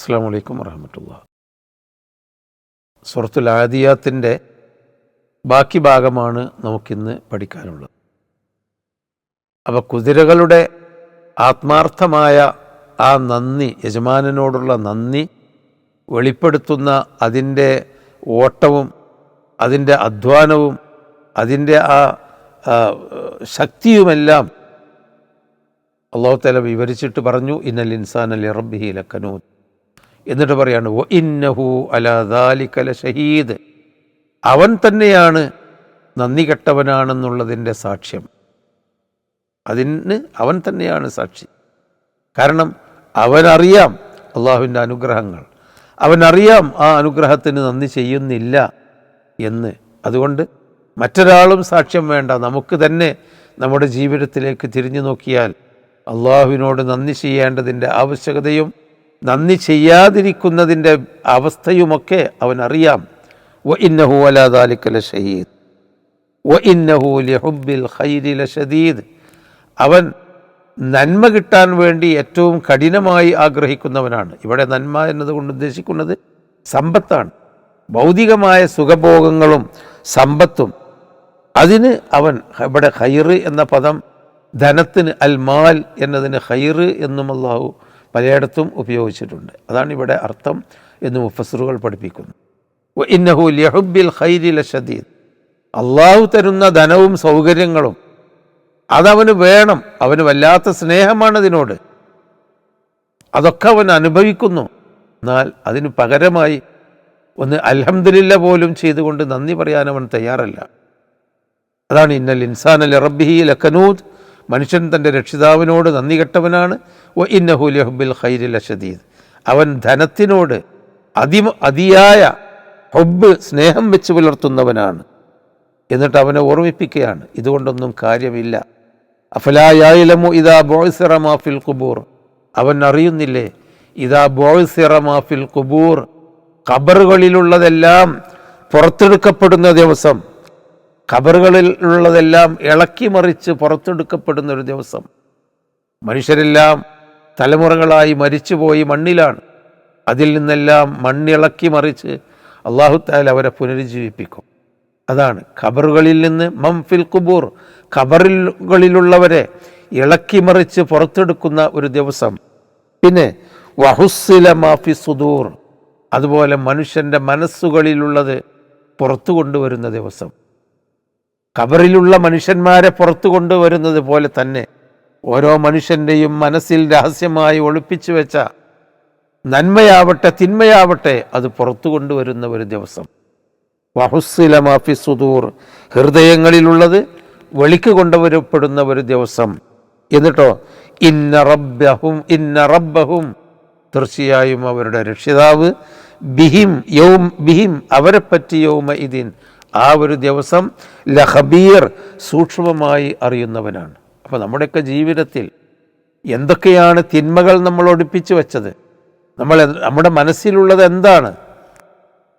അസ്സാം വലൈക്കും വറഹമത്തുള്ള. സുഹൃത്തുൽ ആദിയാത്തിന്റെ ബാക്കി ഭാഗമാണ് നമുക്കിന്ന് പഠിക്കാനുള്ളത്. അപ്പോൾ കുതിരകളുടെ ആത്മാർത്ഥമായ ആ നന്ദി യജമാനനോടുള്ള നന്ദി വെളിപ്പെടുത്തുന്ന അതിന്റെ ഓട്ടവും അതിന്റെ അധ്വാനവും അതിന്റെ ആ ശക്തിയുമെല്ലാം അള്ളാഹു തല വിവരിച്ചിട്ട് പറഞ്ഞു ഇന്നൽ ഇൻസാൻ അലി റബ്ബിഹി ലക്കനൂൻ എന്നിട്ട് പറയാണ് "വ ഇന്നഹു അലാദാലിക്കല ഷഹീദ് അവൻ തന്നെയാണ് നന്ദി കെട്ടവനാണെന്നുള്ളതിന്റെ സാക്ഷ്യം. അതിന് അവൻ തന്നെയാണ് സാക്ഷി. കാരണം അവനറിയാം അള്ളാഹുവിന്റെ അനുഗ്രഹങ്ങൾ. അവനറിയാം ആ അനുഗ്രഹത്തിന് നന്ദി ചെയ്യുന്നില്ല എന്ന്. അതുകൊണ്ട് മറ്റൊരാളും സാക്ഷ്യം വേണ്ട. നമുക്ക് തന്നെ നമ്മുടെ ജീവിതത്തിലേക്ക് തിരിഞ്ഞു നോക്കിയാൽ അള്ളാഹുവിനോട് നന്ദി ചെയ്യേണ്ടതിന്റെ ആവശ്യകതയും നന്ദി ചെയ്യാതിരിക്കുന്നതിന്റെ അവസ്ഥയുമൊക്കെ അവൻ അറിയാം വ ഇന്നഹു അലാദാലിക്കല ഷഹീദ് വ ഇന്നഹു ലിഹുബ്ബിൽ ഖൈരി ലശദീദ് അവൻ നന്മ കിട്ടാൻ വേണ്ടി ഏറ്റവും കഠിനമായി ആഗ്രഹിക്കുന്നവനാണ്. ഇവിടെ നന്മ എന്നതുകൊണ്ട് ഉദ്ദേശിക്കുന്നത് സമ്പത്താണ്. ഭൗതികമായ സുഖഭോഗങ്ങളും സമ്പത്തും. അതിന് അവൻ ഇവിടെ ഹൈറ് എന്ന പദം ധനത്തിന് അൽ മാൽ എന്നതിന് ഹൈറ് എന്നും പലയിടത്തും ഉപയോഗിച്ചിട്ടുണ്ട്. അതാണ് ഇവിടെ അർത്ഥം എന്ന് മുഫസറുകൾ പഠിപ്പിക്കുന്നു. ഇന്നഹു ലഹുബിൽ ഖൈരി ലഷദീദ് അള്ളാഹു തരുന്ന ധനവും സൗകര്യങ്ങളും അതവന് വേണം. അവന് വല്ലാത്ത സ്നേഹമാണ് അതിനോട്. അതൊക്കെ അവൻ അനുഭവിക്കുന്നു. എന്നാൽ അതിന് പകരമായി ഒന്ന് അൽഹംദുലില്ല പോലും ചെയ്തുകൊണ്ട് നന്ദി പറയാൻ അവൻ തയ്യാറല്ല. അതാണ് ഇന്നൽ ഇൻസാൻ അൽ റബ്ബിഹി ലക്കനൂദ് മനുഷ്യൻ തന്റെ രക്ഷിതാവിനോട് നന്ദി കെട്ടവനാണ്. ഒ ഇന്നഹു ലഹുബിൽ ഖൈരിൽ അഷദീദ് അവൻ ധനത്തിനോട് അതി അതിയായ ഹൊബ് സ്നേഹം വെച്ച് പുലർത്തുന്നവനാണ്. എന്നിട്ട് അവനെ ഓർമ്മിപ്പിക്കുകയാണ്. ഇതുകൊണ്ടൊന്നും കാര്യമില്ല. അഫലായായിലമു ഇതാ ബോയ്സിറ മാഫിൽ കുബൂർ അവൻ അറിയുന്നില്ലേ? ഇതാ ബോയ്സിറ മാഫിൽ കുബൂർ ഖബറുകളിലുള്ളതെല്ലാം പുറത്തെടുക്കപ്പെടുന്ന ദിവസം ഖബറുകളിൽ ഉള്ളതെല്ലാം ഇളക്കി മറിച്ച് പുറത്തെടുക്കപ്പെടുന്ന ഒരു ദിവസം. മനുഷ്യരെല്ലാം തലമുറകളായി മരിച്ചുപോയി മണ്ണിലാണ്. അതിൽ നിന്നെല്ലാം മണ്ണിളക്കി മറിച്ച് അള്ളാഹുത്താൽ അവരെ പുനരുജ്ജീവിപ്പിക്കും. അതാണ് ഖബറുകളിൽ നിന്ന് മംഫിൽ കുബൂർ ഖബറുകളിലുള്ളവരെ ഇളക്കി മറിച്ച് പുറത്തെടുക്കുന്ന ഒരു ദിവസം. പിന്നെ വഹുസില മാഫി സുദൂർ അതുപോലെ മനുഷ്യന്റെ മനസ്സുകളിലുള്ളത് പുറത്തു കൊണ്ടുവരുന്ന ദിവസം. ഖബറിലുള്ള മനുഷ്യന്മാരെ പുറത്തു കൊണ്ടുവരുന്നത് പോലെ തന്നെ ഓരോ മനുഷ്യന്റെയും മനസ്സിൽ രഹസ്യമായി ഒളിപ്പിച്ചു വെച്ച നന്മയാവട്ടെ തിന്മയാവട്ടെ അത് പുറത്തു കൊണ്ടുവരുന്ന ഒരു ദിവസം. വഹുസ്സില മാഫി സുദൂർ. ഹൃദയങ്ങളിലുള്ളത് വെളിക്ക് കൊണ്ടുവരപ്പെടുന്ന ഒരു ദിവസം. എന്നിട്ടോ ഇന്ന റബ്ബഹും ഇന്ന റബ്ബഹും. തീർച്ചയായും അവരുടെ രക്ഷിതാവ്. ബിഹിം യൗം ബിഹിം അവരെപ്പറ്റി യൗമ ഇതിൻ ആ ഒരു ദിവസം ലഹബീർ സൂക്ഷ്മമായി അറിയുന്നവനാണ്. അപ്പോൾ നമ്മുടെയൊക്കെ ജീവിതത്തിൽ എന്തൊക്കെയാണ് തിന്മകൾ നമ്മൾ ഒടിപ്പിച്ചു വെച്ചത്? നമ്മൾ നമ്മുടെ മനസ്സിലുള്ളത് എന്താണ്?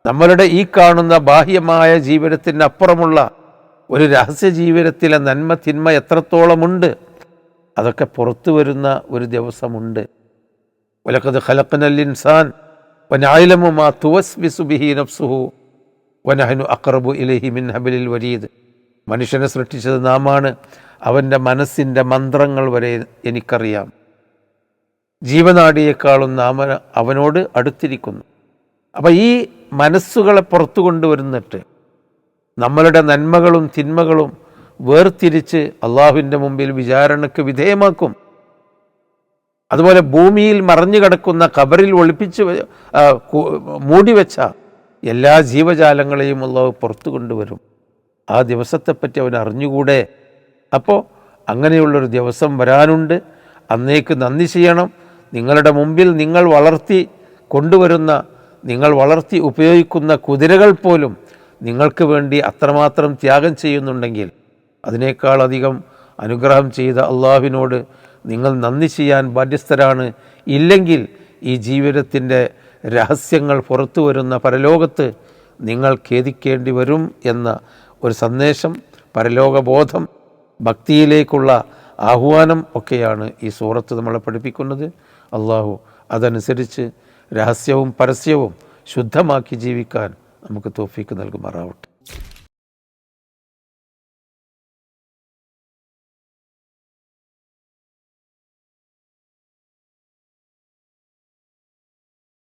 നമ്മളുടെ ഈ കാണുന്ന ബാഹ്യമായ ജീവിതത്തിന് അപ്പുറമുള്ള ഒരു രഹസ്യ ജീവിതത്തിലെ നന്മ തിന്മ എത്രത്തോളമുണ്ട്? അതൊക്കെ പുറത്തു വരുന്ന ഒരു ദിവസമുണ്ട്. ഒലക്കത് ഖലക്കനൽ ഇൻസാൻ ഒനായിലമുമാ തുവസ് ബിഹി നഫ്സുഹു. വനഹനു അക്രബു ഇലഹി മിൻ ഹബിലിൽ വരീദ്. മനുഷ്യനെ സൃഷ്ടിച്ചത് നാമാണ്. അവന്റെ മനസ്സിന്റെ മന്ത്രങ്ങൾ വരെ എനിക്കറിയാം. ജീവനാടിയേക്കാളും നാം അവനോട് അടുത്തിരിക്കുന്നു. അപ്പം ഈ മനസ്സുകളെ പുറത്തു കൊണ്ടുവരുന്നിട്ട് നമ്മളുടെ നന്മകളും തിന്മകളും വേർതിരിച്ച് അള്ളാഹുവിന്റെ മുമ്പിൽ വിചാരണയ്ക്ക് വിധേയമാക്കും. അതുപോലെ ഭൂമിയിൽ മറഞ്ഞു കിടക്കുന്ന കബറിൽ ഒളിപ്പിച്ച് മൂടിവെച്ചാൽ എല്ലാ ജീവജാലങ്ങളെയും അള്ളാഹു പുറത്തു കൊണ്ടുവരും. ആ ദിവസത്തെപ്പറ്റി അവൻ അറിഞ്ഞുകൂടെ? അപ്പോൾ അങ്ങനെയുള്ളൊരു ദിവസം വരാനുണ്ട്. അന്നേക്ക് നന്ദി ചെയ്യണം. നിങ്ങളുടെ മുമ്പിൽ നിങ്ങൾ വളർത്തി കൊണ്ടുവരുന്ന നിങ്ങൾ വളർത്തി ഉപയോഗിക്കുന്ന കുതിരകൾ പോലും നിങ്ങൾക്ക് വേണ്ടി അത്രമാത്രം ത്യാഗം ചെയ്യുന്നുണ്ടെങ്കിൽ അതിനേക്കാളധികം അനുഗ്രഹം ചെയ്ത അള്ളാഹുവിനോട് നിങ്ങൾ നന്ദി ചെയ്യാൻ ബാധ്യസ്ഥരാണ്. ഇല്ലെങ്കിൽ ഈ ജീവിതത്തിന്റെ രഹസ്യങ്ങൾ പുറത്തു വരുന്ന പരലോകത്ത് നിങ്ങൾ ഖേദിക്കേണ്ടി വരും എന്ന ഒരു സന്ദേശം പരലോകബോധം ഭക്തിയിലേക്കുള്ള ആഹ്വാനം ഒക്കെയാണ് ഈ സൂറത്ത് നമ്മളെ പഠിപ്പിക്കുന്നത്. അള്ളാഹു അതനുസരിച്ച് രഹസ്യവും പരസ്യവും ശുദ്ധമാക്കി ജീവിക്കാൻ നമുക്ക് തോഫീക്ക് നൽകുമാറാവട്ടെ.